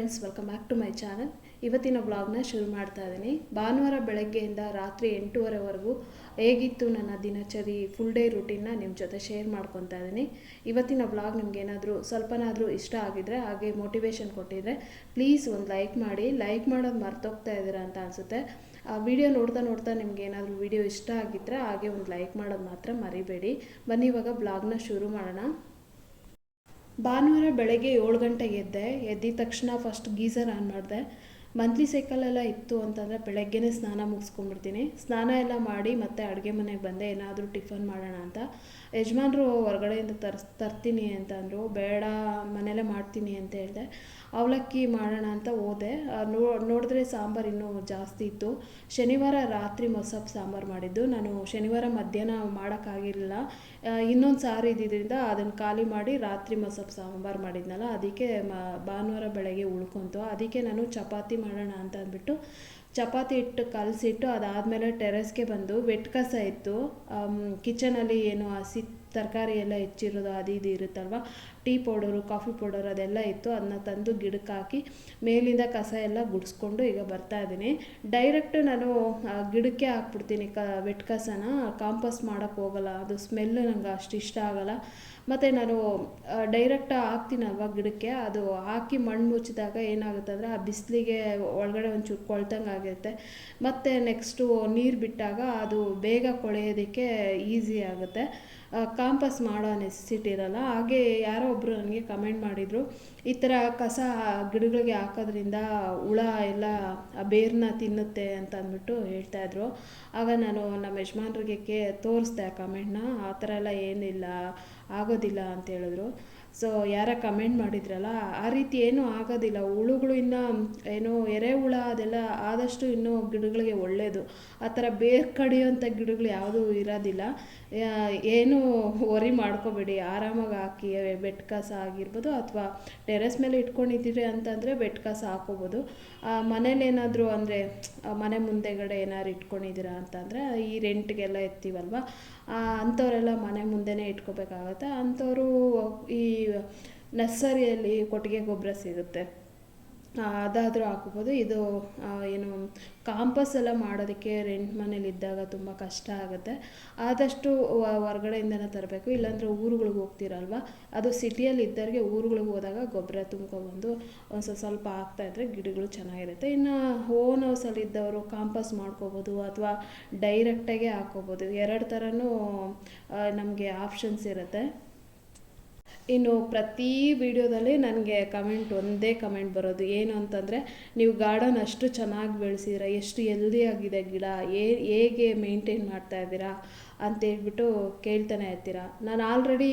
Friends welcome back to my channel ಇವತ್ತಿನ ಬ್ಲಾಗ್ನ ಶುರು ಮಾಡ್ತಾ ಇದ್ದೀನಿ ಭಾನುವಾರ ಬೆಳಗ್ಗೆಯಿಂದ ರಾತ್ರಿ ಎಂಟೂವರೆವರೆಗೂ ಹೇಗಿತ್ತು ನನ್ನ ದಿನಚರಿ ಫುಲ್ ಡೇ ರುಟೀನ್ನ ನಿಮ್ಮ ಜೊತೆ ಶೇರ್ ಮಾಡ್ಕೊತಾ ಇದ್ದೀನಿ ಇವತ್ತಿನ ಬ್ಲಾಗ್ ನಿಮ್ಗೆ ಏನಾದರೂ ಸ್ವಲ್ಪನಾದರೂ ಇಷ್ಟ ಆಗಿದ್ರೆ ಹಾಗೆ ಮೋಟಿವೇಶನ್ ಕೊಟ್ಟಿದ್ರೆ ಪ್ಲೀಸ್ ಒಂದು ಲೈಕ್ ಮಾಡಿ. ಲೈಕ್ ಮಾಡೋದು ಮರ್ತೋಗ್ತಾ ಇದ್ದೀರಾ ಅಂತ ಅನಿಸುತ್ತೆ. ಆ ವಿಡಿಯೋ ನೋಡ್ತಾ ನೋಡ್ತಾ ನಿಮ್ಗೆ ಏನಾದರೂ ವಿಡಿಯೋ ಇಷ್ಟ ಆಗಿದ್ದರೆ ಹಾಗೆ ಒಂದು ಲೈಕ್ ಮಾಡೋದು ಮಾತ್ರ ಮರಿಬೇಡಿ. ಬನ್ನಿ ಇವಾಗ ಬ್ಲಾಗ್ನ ಶುರು ಮಾಡೋಣ. ಭಾನುವಾರ ಬೆಳಗ್ಗೆ ಏಳು ಗಂಟೆಗೆ ಎದ್ದೆ, ಎದ್ದಿದ ತಕ್ಷಣ ಫಸ್ಟ್ ಗೀಸರ್ ಆನ್ ಮಾಡಿದೆ. ಮಂತ್ಲಿ ಸೈಕಲೆಲ್ಲ ಇತ್ತು ಅಂತಂದರೆ ಬೆಳಗ್ಗೆನೇ ಸ್ನಾನ ಮುಗಿಸ್ಕೊಂಡ್ಬಿಡ್ತೀನಿ. ಸ್ನಾನ ಎಲ್ಲ ಮಾಡಿ ಮತ್ತೆ ಅಡುಗೆ ಮನೆಗೆ ಬಂದೆ, ಏನಾದರೂ ಟಿಫನ್ ಮಾಡೋಣ ಅಂತ. ಯಜಮಾನ್ರು ಹೊರಗಡೆಯಿಂದ ತರ್ಸ್, ತರ್ತೀನಿ ಅಂತ ಅಂದರು. ಬೇಡ ಮನೇಲೇ ಮಾಡ್ತೀನಿ ಅಂತ ಹೇಳಿದೆ. ಅವಲಕ್ಕಿ ಮಾಡೋಣ ಅಂತ ಹೋದೆ. ನೋ, ನೋಡಿದ್ರೆ ಸಾಂಬಾರು ಇನ್ನೂ ಜಾಸ್ತಿ ಇತ್ತು. ಶನಿವಾರ ರಾತ್ರಿ ಮೊಸಪ್ಪು ಸಾಂಬಾರು ಮಾಡಿದ್ದು. ನಾನು ಶನಿವಾರ ಮಧ್ಯಾಹ್ನ ಮಾಡೋಕ್ಕಾಗಿರಲಿಲ್ಲ. ಇನ್ನೊಂದು ಸಾರು ಇದ್ದಿದ್ದರಿಂದ ಅದನ್ನು ಖಾಲಿ ಮಾಡಿ ರಾತ್ರಿ ಮಸೊಪ್ಪು ಸಾಂಬಾರು ಮಾಡಿದ್ನಲ್ಲ ಅದಕ್ಕೆ ಮ, ಭಾನುವಾರ ಬೆಳಗ್ಗೆ ಉಳ್ಕೊತು. ಅದಕ್ಕೆ ನಾನು ಚಪಾತಿ ಮಾಡೋಣ ಅಂತ ಅಂದ್ಬಿಟ್ಟು ಚಪಾತಿ ಹಿಟ್ಟು ಕಲಸಿಟ್ಟು ಅದಾದಮೇಲೆ ಟೆರೆಸ್ಗೆ ಬಂದು ವೆಟ್ ಕಸ ಇತ್ತು. ಕಿಚನಲ್ಲಿ ಏನು ಹಸಿ ತರಕಾರಿ ಎಲ್ಲ ಹೆಚ್ಚಿರೋದು ಅದು ಇದು ಇರುತ್ತಲ್ವ, ಟೀ ಪೌಡರು, ಕಾಫಿ ಪೌಡರ್ ಅದೆಲ್ಲ ಇತ್ತು. ಅದನ್ನ ತಂದು ಗಿಡಕ್ಕೆ ಹಾಕಿ ಮೇಲಿಂದ ಕಸ ಎಲ್ಲ ಗುಡಿಸ್ಕೊಂಡು ಈಗ ಬರ್ತಾ ಇದ್ದೀನಿ. ಡೈರೆಕ್ಟ್ ನಾನು ಗಿಡಕ್ಕೆ ಹಾಕ್ಬಿಡ್ತೀನಿ ಕ, ವೆಟ್ ಕಸನ. ಕಾಂಪೋಸ್ಟ್ ಮಾಡೋಕ್ಕೆ ಹೋಗಲ್ಲ, ಅದು ಸ್ಮೆಲ್ಲು ನಂಗೆ ಅಷ್ಟು ಇಷ್ಟ ಆಗಲ್ಲ. ಮತ್ತು ನಾನು ಡೈರೆಕ್ಟ್ ಹಾಕ್ತೀನಲ್ವ ಗಿಡಕ್ಕೆ. ಅದು ಹಾಕಿ ಮಣ್ಣು ಮುಚ್ಚಿದಾಗ ಏನಾಗುತ್ತೆ ಅಂದರೆ ಆ ಬಿಸಿಲಿಗೆ ಒಳಗಡೆ ಒಂಚೂರು ಕೊಳ್ತಂಗೆ ಆಗಿರುತ್ತೆ. ಮತ್ತು ನೆಕ್ಸ್ಟು ನೀರು ಬಿಟ್ಟಾಗ ಅದು ಬೇಗ ಕೊಳೆಯೋದಕ್ಕೆ ಈಸಿ ಆಗುತ್ತೆ. ಕಾಂಪಸ್ ಮಾಡೋ ನೆಸೆಸಿಟಿ ಇರಲ್ಲ. ಹಾಗೆ ಯಾರೋ ಒಬ್ಬರು ನನಗೆ ಕಮೆಂಟ್ ಮಾಡಿದರು, ಈ ಥರ ಕಸ ಗಿಡಗಳಿಗೆ ಹಾಕೋದ್ರಿಂದ ಹುಳ ಎಲ್ಲ ಆ ಬೇರನ್ನ ತಿನ್ನುತ್ತೆ ಅಂತ ಅಂದ್ಬಿಟ್ಟು ಹೇಳ್ತಾಯಿದ್ರು ಆಗ ನಾನು ನಮ್ಮ ಯಜಮಾನ್ರಿಗೆ ಕೇ, ತೋರಿಸ್ದೆ ಆ ಕಮೆಂಟ್ನ ಆ ಥರ ಎಲ್ಲ ಏನಿಲ್ಲ, ಆಗೋದಿಲ್ಲ ಅಂತ ಹೇಳಿದ್ರು. ಸೊ ಯಾರ ಕಮೆಂಟ್ ಮಾಡಿದ್ರಲ್ಲ, ಆ ರೀತಿ ಏನೂ ಆಗೋದಿಲ್ಲ. ಹುಳುಗಳು ಇನ್ನು ಏನು ಎರೆಹುಳ ಅದೆಲ್ಲ ಆದಷ್ಟು ಇನ್ನೂ ಗಿಡಗಳಿಗೆ ಒಳ್ಳೆಯದು ಆ ಥರ ಬೇರ್ ಕಡಿಯೋಂಥ ಗಿಡಗಳು ಯಾವುದೂ ಇರೋದಿಲ್ಲ. ಏನು ವರಿ ಮಾಡ್ಕೋಬೇಡಿ. ಆರಾಮಾಗಿ ಹಾಕಿ ಬೆಟ್ ಕಸ ಆಗಿರ್ಬೋದು ಅಥವಾ ಟೆರೆಸ್ ಮೇಲೆ ಇಟ್ಕೊಂಡಿದ್ದೀರಿ ಅಂತಂದರೆ ಬೆಟ್ ಕಸ ಹಾಕೋಬೋದು. ಮನೇಲಿ ಏನಾದರೂ ಅಂದರೆ ಮನೆ ಮುಂದೆಗಡೆ ಏನಾದ್ರು ಇಟ್ಕೊಂಡಿದ್ದೀರಾ ಅಂತಂದರೆ ಈ ರೆಂಟ್ಗೆಲ್ಲ ಎತ್ತೀವಲ್ವ? ಅಂಥವರೆಲ್ಲ ಮನೆ ಮುಂದೆನೇ ಇಟ್ಕೋಬೇಕಾಗತ್ತೆ. ಅಂಥವರು ಈ ನರ್ಸರಿಯಲ್ಲಿ ಕೊಟ್ಟಿಗೆ ಗೊಬ್ಬರ ಸಿಗುತ್ತೆ. ಅದಾದರೂ ಹಾಕ್ಬೋದು ಇದು ಏನು ಕಾಂಪಸ್ ಎಲ್ಲ ಮಾಡೋದಕ್ಕೆ ರೆಂಟ್ ಮನೇಲಿ ಇದ್ದಾಗ ತುಂಬ ಕಷ್ಟ ಆಗುತ್ತೆ. ಆದಷ್ಟು ಹೊರ್ಗಡೆಯಿಂದನೇ ತರಬೇಕು. ಇಲ್ಲಾಂದರೆ ಊರುಗಳಿಗೆ ಹೋಗ್ತೀರಲ್ವ? ಅದು ಸಿಟಿಯಲ್ಲಿ ಇದ್ದವ್ರಿಗೆ ಊರುಗಳಿಗೆ ಹೋದಾಗ ಗೊಬ್ಬರ ತುಂಬ್ಕೊಬಂದು ಒಂದು ಸ್ವಲ್ಪ ಸ್ವಲ್ಪ ಹಾಕ್ತಾಯಿದ್ರೆ ಗಿಡಗಳು ಚೆನ್ನಾಗಿರುತ್ತೆ. ಇನ್ನು ಓನ್ ಹೌಸಲ್ಲಿ ಇದ್ದವರು ಕಾಂಪಸ್ ಮಾಡ್ಕೋಬೋದು ಅಥವಾ ಡೈರೆಕ್ಟಾಗೆ ಹಾಕ್ಕೋಬೋದು ಎರಡು ಥರನೂ ನಮಗೆ ಆಪ್ಷನ್ಸ್ ಇರುತ್ತೆ. ಇನ್ನು ಪ್ರತಿ ವಿಡಿಯೋದಲ್ಲಿ ನನಗೆ ಕಮೆಂಟ್, ಒಂದೇ ಕಮೆಂಟ್ ಬರೋದು. ಏನು ಅಂತಂದರೆ, ನೀವು ಗಾರ್ಡನ್ ಅಷ್ಟು ಚೆನ್ನಾಗಿ ಬೆಳೆಸಿದ್ರೆ ಎಷ್ಟು ಹೆಲ್ದಿ ಆಗಿದೆ ಗಿಡ ಏ ಹೇಗೆ ಮೇಂಟೈನ್ ಮಾಡ್ತಾ ಇದ್ದೀರಾ ಅಂತ ಹೇಳ್ಬಿಟ್ಟು ಕೇಳ್ತಾನೆ ಇರ್ತೀರಾ. ನಾನು ಆಲ್ರೆಡಿ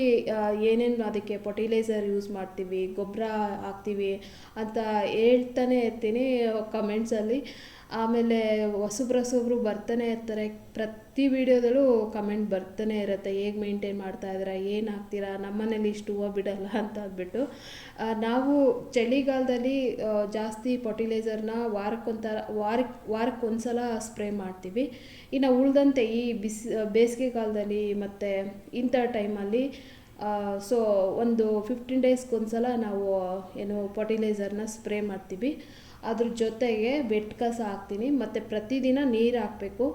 ಏನೇನು ಅದಕ್ಕೆ ಫರ್ಟಿಲೈಸರ್ ಯೂಸ್ ಮಾಡ್ತೀವಿ, ಗೊಬ್ಬರ ಹಾಕ್ತೀವಿ ಅಂತ ಹೇಳ್ತಾನೆ ಇರ್ತೀನಿ ಕಮೆಂಟ್ಸಲ್ಲಿ ಆಮೇಲೆ ಹೊಸಬ್ರು ಹೊಸಬ್ರು ಬರ್ತಾನೆ ಇರ್ತಾರೆ. ಪ್ರತಿ ವಿಡಿಯೋದಲ್ಲೂ ಕಮೆಂಟ್ ಬರ್ತಾನೆ ಇರುತ್ತೆ. ಹೇಗೆ ಮೇಂಟೈನ್ ಮಾಡ್ತಾ ಇದ್ದೀರಾ? ಏನು ಹಾಕ್ತೀರಾ? ನಮ್ಮನೇಲಿ ಇಷ್ಟು ಹೂವು ಬಿಡಲ್ಲ ಅಂತ ಅಂದ್ಬಿಟ್ಟು. ನಾವು ಚಳಿಗಾಲದಲ್ಲಿ ಜಾಸ್ತಿ ಫರ್ಟಿಲೈಸರ್ನ ವಾರಕ್ಕೊಂಥರ ವಾರಕ್ಕೆ ವಾರಕ್ಕೊಂದ್ಸಲ ಸ್ಪ್ರೇ ಮಾಡ್ತೀವಿ. ಇನ್ನು ಉಳಿದಂತೆ ಈ ಬಿಸಿ, ಬೇಸಿಗೆಗಾಲದಲ್ಲಿ ಮತ್ತು ಇಂಥ ಟೈಮಲ್ಲಿ ಸೊ ಒಂದು ಫಿಫ್ಟೀನ್ ಡೇಸ್ಗೊಂದ್ಸಲ ನಾವು, ಏನು ಫರ್ಟಿಲೈಸರ್ನ ಸ್ಪ್ರೇ ಮಾಡ್ತೀವಿ. ಅದ್ರ ಜೊತೆಗೆ ಬೆಟ್ ಕಸ ಹಾಕ್ತೀನಿ. ಮತ್ತು ಪ್ರತಿದಿನ ನೀರು ಹಾಕಬೇಕು.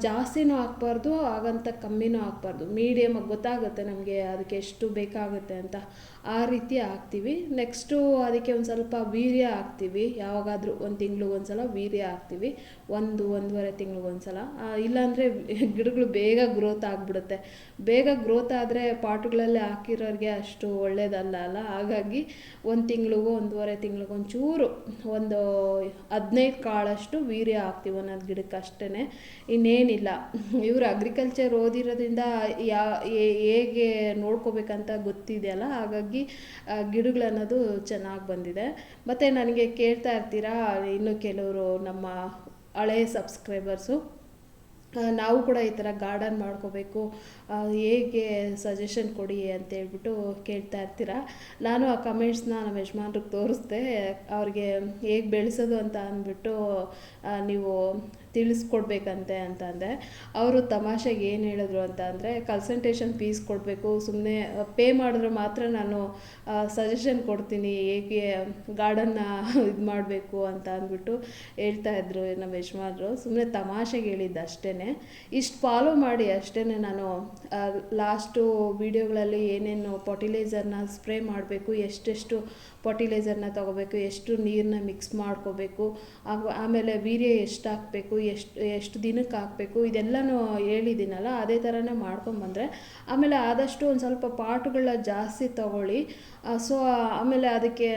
ಜಾಸ್ತಿನೂ ಹಾಕ್ಬಾರ್ದು, ಹಾಗಂತ ಕಮ್ಮಿನೂ ಹಾಕ್ಬಾರ್ದು. ಮೀಡಿಯಮಾಗಿ ಗೊತ್ತಾಗುತ್ತೆ ನಮಗೆ ಅದಕ್ಕೆ ಎಷ್ಟು ಬೇಕಾಗುತ್ತೆ ಅಂತ. ಆ ರೀತಿ ಹಾಕ್ತೀವಿ. ನೆಕ್ಸ್ಟು ಅದಕ್ಕೆ ಒಂದು ಸ್ವಲ್ಪ ವೀರ್ಯ ಹಾಕ್ತೀವಿ. ಯಾವಾಗಾದರೂ ಒಂದು ತಿಂಗ್ಳಿಗೆ ಒಂದ್ಸಲ ವೀರ್ಯ ಹಾಕ್ತೀವಿ. ಒಂದು, ಒಂದೂವರೆ ತಿಂಗ್ಳಿಗೆ ಒಂದ್ಸಲ. ಸಲ ಇಲ್ಲಾಂದರೆ ಗಿಡಗಳು ಬೇಗ ಗ್ರೋತ್ ಆಗಿಬಿಡುತ್ತೆ. ಬೇಗ ಗ್ರೋತ್ ಆದರೆ ಪಾಟ್ಗಳಲ್ಲಿ ಹಾಕಿರೋರಿಗೆ ಅಷ್ಟು ಒಳ್ಳೇದಲ್ಲ ಅಲ್ಲ? ಹಾಗಾಗಿ ಒಂದು ತಿಂಗಳಿಗೂ, ಒಂದೂವರೆ ತಿಂಗಳಿಗೂ ಒಂಚೂರು ಒಂದು ಹದಿನೈದು ಕಾಳಷ್ಟು ವೀರ್ಯ ಹಾಕ್ತೀವಿ ಒಂದು ಗಿಡಕ್ಕೆ ಅಷ್ಟೇ ಇನ್ನೇನಿಲ್ಲ. ಇವರು ಅಗ್ರಿಕಲ್ಚರ್ ಓದಿರೋದ್ರಿಂದ ಯಾ ಹೇಗೆ ನೋಡ್ಕೋಬೇಕಂತ ಗೊತ್ತಿದೆಯಲ್ಲ? ಹಾಗಾಗಿ ಗಿಡಗಳನ್ನೋದು ಚೆನ್ನಾಗಿ ಬಂದಿದೆ. ಮತ್ತು ನನಗೆ ಕೇಳ್ತಾ ಇರ್ತೀರಾ? ಇನ್ನು ಕೆಲವರು ನಮ್ಮ ಹಳೆಯ ಸಬ್ಸ್ಕ್ರೈಬರ್ಸು ನಾವು ಕೂಡ ಈ ಥರ ಗಾರ್ಡನ್ ಮಾಡ್ಕೋಬೇಕು. ಹೇಗೆ ಸಜೆಷನ್ ಕೊಡಿ ಅಂತ ಹೇಳ್ಬಿಟ್ಟು ಕೇಳ್ತಾ ಇರ್ತೀರ? ನಾನು ಆ ಕಮೆಂಟ್ಸ್ನ ನಮ್ಮ ಯಜಮಾನ್ರಿಗೆ ತೋರಿಸ್ದೆ. ಅವ್ರಿಗೆ ಹೇಗೆ ಬೆಳೆಸೋದು ಅಂತ ಅಂದ್ಬಿಟ್ಟು ನೀವು ತಿಳಿಸ್ಕೊಡ್ಬೇಕಂತೆ ಅಂತ ಅಂದೆ ಅವರು ತಮಾಷೆಗೆ ಏನು ಹೇಳಿದ್ರು ಅಂತ ಅಂದರೆ ಕನ್ಸಲ್ಟೇಷನ್ ಫೀಸ್ ಕೊಡಬೇಕು ಸುಮ್ಮನೆ ಪೇ ಮಾಡಿದ್ರೆ ಮಾತ್ರ ನಾನು ಸಜೆಷನ್ ಕೊಡ್ತೀನಿ ಹೇಗೆ ಗಾರ್ಡನ್ನ ಇದು ಮಾಡಬೇಕು ಅಂತ ಅಂದ್ಬಿಟ್ಟು ಹೇಳ್ತಾ ಇದ್ರು ನಮ್ಮ ಯಜಮಾನ್ರು. ಸುಮ್ಮನೆ ತಮಾಷೆಗೆ ಹೇಳಿದ್ದು ಅಷ್ಟೇ ಇಷ್ಟು ಫಾಲೋ ಮಾಡಿ ಅಷ್ಟೇ ನಾನು ಲಾಸ್ಟು ವೀಡಿಯೋಗಳಲ್ಲಿ ಏನೇನು ಫರ್ಟಿಲೈಸರ್ನ ಸ್ಪ್ರೇ ಮಾಡಬೇಕು, ಎಷ್ಟೆಷ್ಟು ಫರ್ಟಿಲೈಸರ್ನ ತೊಗೋಬೇಕು, ಎಷ್ಟು ನೀರನ್ನ ಮಿಕ್ಸ್ ಮಾಡ್ಕೋಬೇಕು ಆಮೇಲೆ ವೀರ್ಯ ಎಷ್ಟು ಹಾಕಬೇಕು ಎಷ್ಟು ಎಷ್ಟು ದಿನಕ್ಕೆ ಹಾಕಬೇಕು? ಇದೆಲ್ಲನೂ ಹೇಳಿದ್ದೀನಲ್ಲ, ಅದೇ ಥರನೇ ಮಾಡ್ಕೊಂಬಂದರೆ ಆಮೇಲೆ ಆದಷ್ಟು ಒಂದು ಸ್ವಲ್ಪ ಪಾಟುಗಳನ್ನ ಜಾಸ್ತಿ ತಗೊಳ್ಳಿ. ಸೊ, ಆಮೇಲೆ ಅದಕ್ಕೆ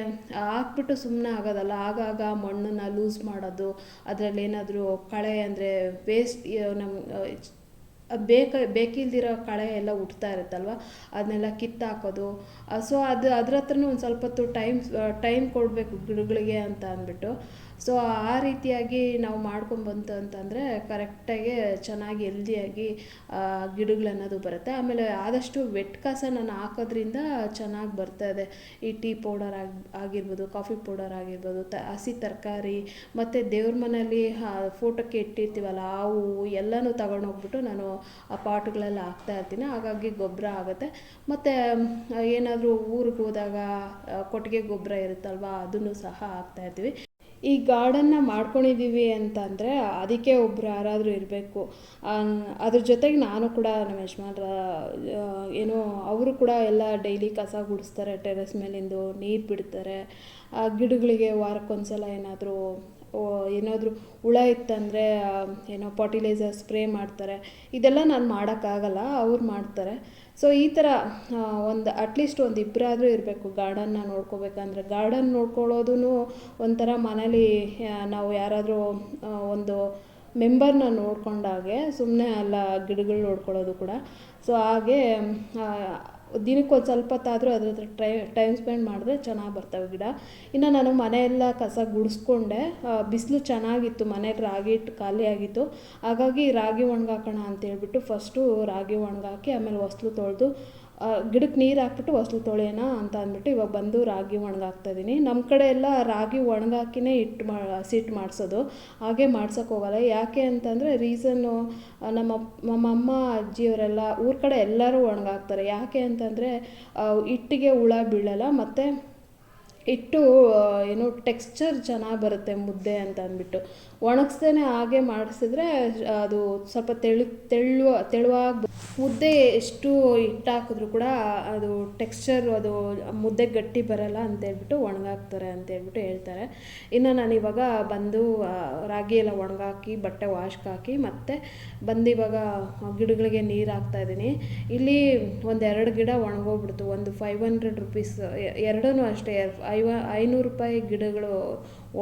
ಹಾಕ್ಬಿಟ್ಟು ಸುಮ್ಮನೆ ಆಗೋದಲ್ಲ. ಆಗಾಗ ಮಣ್ಣನ್ನು ಲೂಸ್ ಮಾಡೋದು, ಅದರಲ್ಲಿ ಏನಾದರೂ ಕಳೆ ಅಂದರೆ ವೇಸ್ಟ್ ನಮ್ಮ ಬೇಕ, ಬೇಕಿಲ್ದಿರೋ ಕಳೆ ಎಲ್ಲ ಉಟ್ತಾ ಇರುತ್ತಲ್ವ, ಅದನ್ನೆಲ್ಲ ಕಿತ್ತಾಕೋದು. ಸೊ, ಅದು ಅದ್ರ ಹತ್ರನೂ ಒಂದು ಸ್ವಲ್ಪ ಹೊತ್ತು ಟೈಮ್ ಟೈಮ್ ಕೊಡಬೇಕು ಗಿಡಗಳಿಗೆ ಅಂತ ಅಂದ್ಬಿಟ್ಟು. ಸೊ ಆ ರೀತಿಯಾಗಿ ನಾವು ಮಾಡ್ಕೊಂಬಂತು ಅಂತಂದರೆ ಕರೆಕ್ಟಾಗಿ ಚೆನ್ನಾಗಿ ಹೆಲ್ದಿಯಾಗಿ ಗಿಡಗಳನ್ನೋದು ಬರುತ್ತೆ. ಆಮೇಲೆ ಆದಷ್ಟು ವೆಟ್ ಕಸ ನಾನು ಹಾಕೋದ್ರಿಂದ ಚೆನ್ನಾಗಿ ಬರ್ತಾ ಇದೆ. ಈ ಟೀ ಪೌಡರ್ ಆಗಿ, ಆಗಿರ್ಬೋದು ಕಾಫಿ ಪೌಡರ್ ಆಗಿರ್ಬೋದು, ತ, ಹಸಿ ತರಕಾರಿ, ಮತ್ತು ದೇವ್ರ ಮನೆಯಲ್ಲಿ ಫೋಟೋಕ್ಕೆ ಇಟ್ಟಿರ್ತೀವಲ್ಲ ಆ ಹೂವು ಎಲ್ಲನೂ ತಗೊಂಡೋಗ್ಬಿಟ್ಟು ನಾನು ಆ ಪಾಟ್ಗಳಲ್ಲಿ ಹಾಕ್ತಾ ಇರ್ತೀನಿ. ಹಾಗಾಗಿ ಗೊಬ್ಬರ ಆಗುತ್ತೆ. ಮತ್ತು, ಏನಾದರೂ ಊರಿಗೆ ಹೋದಾಗ ಕೊಟ್ಟಿಗೆ ಗೊಬ್ಬರ ಇರುತ್ತಲ್ವ, ಅದನ್ನು ಸಹ ಹಾಕ್ತಾ ಇರ್ತೀವಿ. ಈ ಗಾರ್ಡನ್ನ ಮಾಡ್ಕೊಂಡಿದ್ದೀವಿ ಅಂತಂದರೆ ಅದಕ್ಕೆ ಒಬ್ರು ಯಾರಾದರೂ ಇರಬೇಕು. ಅದ್ರ ಜೊತೆಗೆ ನಾನು ಕೂಡ ನಮ್ಮ ಯಜಮಾನ್ರ ಏನು ಅವರು ಕೂಡ ಎಲ್ಲ ಡೈಲಿ ಕಸ ಗುಡಿಸ್ತಾರೆ, ಟೆರೆಸ್ ಮೇಲಿಂದು ನೀರು ಬಿಡ್ತಾರೆ. ಆ, ಗಿಡಗಳಿಗೆ ವಾರಕ್ಕೊಂದ್ಸಲ ಏನಾದರೂ ಏನಾದರೂ ಹುಳ ಇತ್ತಂದರೆ ಏನೋ ಫರ್ಟಿಲೈಸರ್ ಸ್ಪ್ರೇ ಮಾಡ್ತಾರೆ. ಇದೆಲ್ಲ ನಾನು ಮಾಡೋಕ್ಕಾಗಲ್ಲ, ಅವ್ರು ಮಾಡ್ತಾರೆ. ಸೊ ಈ ಥರ ಒಂದು ಅಟ್ಲೀಸ್ಟ್ ಒಂದು ಇಬ್ಬರಾದರೂ ಇರಬೇಕು ಗಾರ್ಡನ್ನ ನೋಡ್ಕೋಬೇಕಂದ್ರೆ. ಗಾರ್ಡನ್ ನೋಡ್ಕೊಳ್ಳೋದೂ ಒಂಥರ ಮನೇಲಿ ನಾವು ಯಾರಾದರೂ ಒಂದು ಮೆಂಬರ್ನ ನೋಡ್ಕೊಂಡಾಗೆ ಸುಮ್ಮನೆ ಅಲ್ಲ ಗಿಡಗಳು ನೋಡ್ಕೊಳ್ಳೋದು ಕೂಡ. ಸೊ ಹಾಗೆ ದಿನಕ್ಕೊಂದು ಸ್ವಲ್ಪ ಹೊತ್ತಾದರೂ ಅದ್ರ ಹತ್ರ ಟ್ರೈ ಟೈಮ್ ಸ್ಪೆಂಡ್ ಮಾಡಿದ್ರೆ ಚೆನ್ನಾಗಿ ಬರ್ತವೆ ಗಿಡ. ಇನ್ನು ನಾನು ಮನೆಯೆಲ್ಲ ಕಸ ಗುಡಿಸ್ಕೊಂಡೆ. ಬಿಸಿಲು ಚೆನ್ನಾಗಿತ್ತು, ಮನೆ ರಾಗಿ ಹಿಟ್ಟು ಖಾಲಿ ಆಗಿತ್ತು. ಹಾಗಾಗಿ ರಾಗಿ ಒಣ್ಗಾಕೋಣ ಅಂತ ಹೇಳ್ಬಿಟ್ಟು ಫಸ್ಟು ರಾಗಿ ಒಣ್ಗಾಕಿ ಆಮೇಲೆ ಹೊಸ್ಲು ತೊಳೆದು ಗಿಡಕ್ಕೆ ನೀರು ಹಾಕ್ಬಿಟ್ಟು ಹೊಸ್ಲು ತೊಳೆಯೋಣ ಅಂತ ಅಂದ್ಬಿಟ್ಟು ಇವಾಗ ಬಂದು ರಾಗಿ ಒಣಗಾಕ್ತಾ ಇದ್ದೀನಿ ನಮ್ಮ ಕಡೆ ಎಲ್ಲ ರಾಗಿ ಒಣಗಾಕಿನೇ ಇಟ್ಟು ಮಾ ಹಸಿಟ್ಟು ಮಾಡಿಸೋದು. ಹಾಗೆ ಮಾಡ್ಸೋಕೆ ಹೋಗಲ್ಲ. ಯಾಕೆ ಅಂತಂದರೆ ರೀಸನ್ನು ನಮ್ಮ ನಮ್ಮ ಅಮ್ಮ, ಅಜ್ಜಿಯವರೆಲ್ಲ ಊರ ಕಡೆ ಎಲ್ಲರೂ ಒಣಗಾಕ್ತಾರೆ. ಯಾಕೆ ಅಂತಂದರೆ ಹಿಟ್ಟಿಗೆ ಹುಳ ಬೀಳಲ್ಲ, ಮತ್ತು ಹಿಟ್ಟು ಏನು ಟೆಕ್ಸ್ಚರ್ ಚೆನ್ನಾಗಿ ಬರುತ್ತೆ ಮುದ್ದೆ ಅಂತ ಅಂದ್ಬಿಟ್ಟು. ಒಣಗಿಸ್ದೇನೆ ಹಾಗೆ ಮಾಡಿಸಿದ್ರೆ, ಅದು ಸ್ವಲ್ಪ ತೆಳು ತೆಳುವ ತೆಳುವಾಗಿ ಮುದ್ದೆ ಎಷ್ಟು ಹಿಟ್ಟು ಹಾಕಿದ್ರು ಕೂಡ ಅದು ಟೆಕ್ಸ್ಚರ್ ಅದು ಮುದ್ದೆ ಗಟ್ಟಿ ಬರಲ್ಲ ಅಂತೇಳ್ಬಿಟ್ಟು ಒಣಗಾಕ್ತಾರೆ ಅಂತೇಳ್ಬಿಟ್ಟು ಹೇಳ್ತಾರೆ. ಇನ್ನು ನಾನು ಇವಾಗ ಬಂದು ರಾಗಿ ಎಲ್ಲ ಒಣಗಾಕಿ, ಬಟ್ಟೆ ವಾಶ್ಗಾಕಿ ಮತ್ತೆ ಬಂದು ಇವಾಗ ಗಿಡಗಳಿಗೆ ನೀರು ಹಾಕ್ತಾ ಇದ್ದೀನಿ. ಇಲ್ಲಿ ಒಂದೆರಡು ಗಿಡ ಒಣಗೋಗ್ಬಿಡ್ತು. ಒಂದು ಫೈವ್ ಹಂಡ್ರೆಡ್ ರುಪೀಸ್ ಎರಡೂ ಅಷ್ಟೇ, ಐವ, ಐನೂರು ರೂಪಾಯಿ ಗಿಡಗಳು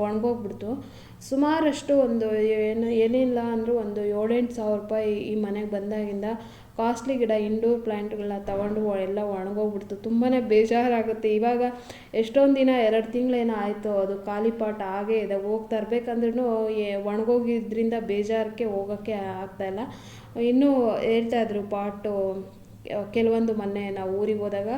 ಒಣಗೋಗ್ಬಿಡ್ತು. ಸುಮಾರಷ್ಟು ಒಂದು ಏನು ಏನಿಲ್ಲ ಅಂದರೂ ಒಂದು ಏಳೆಂಟು ಸಾವಿರ ರೂಪಾಯಿ ಈ ಮನೆಗೆ ಬಂದಾಗಿಂದ ಕಾಸ್ಟ್ಲಿ ಗಿಡ ಇಂಡೋರ್ ಪ್ಲ್ಯಾಂಟ್ಗಳನ್ನ ತಗೊಂಡು ಎಲ್ಲ ಒಣಗೋಗ್ಬಿಡ್ತು. ತುಂಬಾ ಬೇಜಾರಾಗುತ್ತೆ. ಇವಾಗ ಎಷ್ಟೊಂದು ದಿನ, ಎರಡು ತಿಂಗಳೇನೋ ಆಯಿತು, ಅದು ಖಾಲಿ ಪಾಟ್ ಹಾಗೇ ಇದೆ. ಹೋಗಿ ತರಬೇಕಂದ್ರೂ ಒಣಗೋಗಿದ್ದರಿಂದ ಬೇಜಾರಕ್ಕೆ ಹೋಗೋಕ್ಕೆ ಆಗ್ತಾಯಿಲ್ಲ ಇನ್ನೂ ಹೇಳ್ತಾಯಿದ್ರು ಪಾಟು ಕೆಲವೊಂದು ಮೊನ್ನೆ ನಾವು ಊರಿಗೆ ಹೋದಾಗ